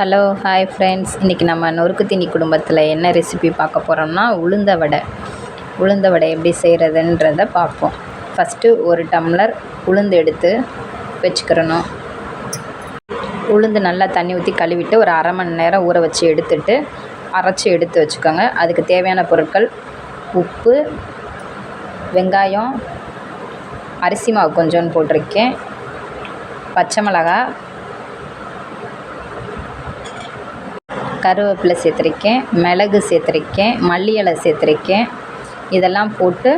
Hello hi friends. இன்றைக்கி நம்ம நொறுக்கு தீனி குடும்பத்தில் என்ன ரெசிபி பார்க்க போகிறோம்னா உளுந்த வடை. உளுந்த வடை எப்படி செய்கிறதுன்றத பார்ப்போம். ஃபஸ்ட்டு ஒரு டம்ளர் உளுந்து எடுத்து வச்சுக்கிறணும். உளுந்து நல்லா தண்ணி ஊற்றி கழுவிட்டு ஒரு அரை மணி நேரம் ஊற வச்சு எடுத்துட்டு அரைச்சி எடுத்து வச்சுக்கோங்க. அதுக்கு தேவையான பொருட்கள் உப்பு வெங்காயம் அரிசி மாவு கொஞ்சோன்னு போட்டிருக்கேன். பச்சை மிளகாய் கருவேப்பிலை சேர்த்துருக்கேன் மிளகு சேர்த்துருக்கேன் மல்லி இலை சேர்த்துருக்கேன். இதெல்லாம் போட்டு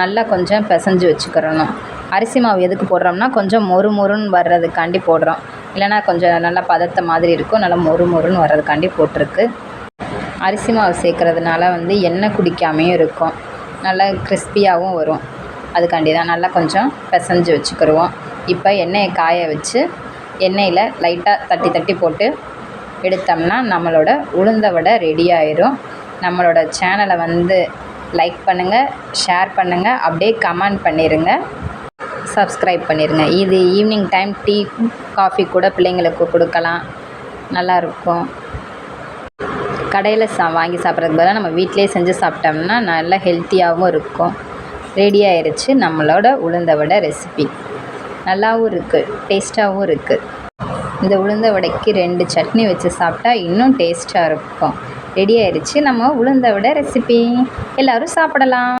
நல்லா கொஞ்சம் பிசைஞ்சு வச்சுக்கிறணும். அரிசி மாவு எதுக்கு போடுறோம்னா கொஞ்சம் மொறு மொறுன்னு வர்றதுக்காண்டி போடுறோம். இல்லைனா கொஞ்சம் நல்லா பதத்த மாதிரி இருக்கும். நல்லா மொறு மொறுன்னு வர்றதுக்காண்டி போட்டிருக்கு. அரிசி மாவு சேர்க்குறதுனால வந்து எண்ணெய் குடிக்காமையும் இருக்கும். நல்லா கிறிஸ்பியாகவும் வரும். அதுக்காண்டி தான் நல்லா கொஞ்சம் பிசைஞ்சு வச்சுக்கிருவோம். இப்போ எண்ணெயை காய வச்சு எண்ணெயில் லைட்டாக தட்டி தட்டி போட்டு எடுத்தோம்னா நம்மளோட உளுந்த வடை ரெடி ஆயிரும். நம்மளோட சேனலை வந்து லைக் பண்ணுங்கள் ஷேர் பண்ணுங்கள் அப்படியே கமெண்ட் பண்ணிடுங்க சப்ஸ்கிரைப் பண்ணிடுங்க இது ஈவினிங் டைம் டீ காஃபி கூட பிள்ளைங்களுக்கு கொடுக்கலாம். நல்லாயிருக்கும் கடையில் சா வாங்கி சாப்பிட்றதுக்கு பதிலாக நம்ம வீட்டிலே செஞ்சு சாப்பிட்டோம்னா நல்லா ஹெல்த்தியாகவும் இருக்கும். ரெடி நம்மளோட உளுந்த வடை ரெசிபி நல்லாவும் இருக்குது டேஸ்ட்டாகவும் இருக்குது இந்த உளுந்த வடைக்கு ரெண்டு சட்னி வச்சு சாப்பிட்டா இன்னும் டேஸ்ட்டாக இருக்கும். ரெடி ஆயிடுச்சு நம்ம உளுந்த வடை ரெசிபி எல்லோரும் சாப்பிடலாம்.